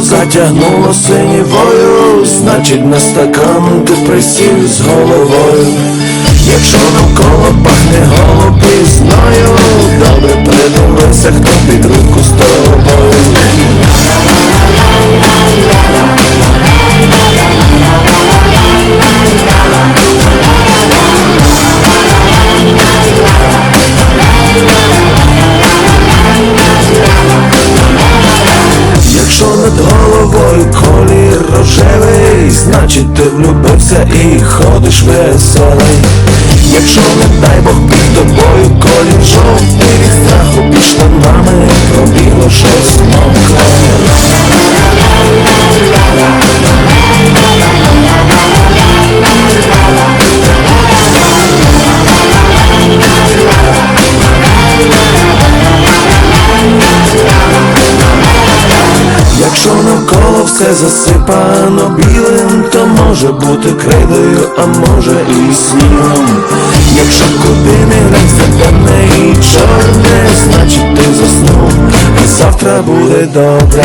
Затягнуло синівою, значить на стакан ти присів з головою. Якщо навколо пахне голубизною, добре значить ти влюбився і ходиш веселий. Якщо не дай Бог під тобою колір жовтий від страху під штанами пробігло щось мокре. Якщо навколо все засипано може бути крейдою, а може і снігом. Якщо куди не глянь темне і чорне, значить ти заснув, і завтра буде добре.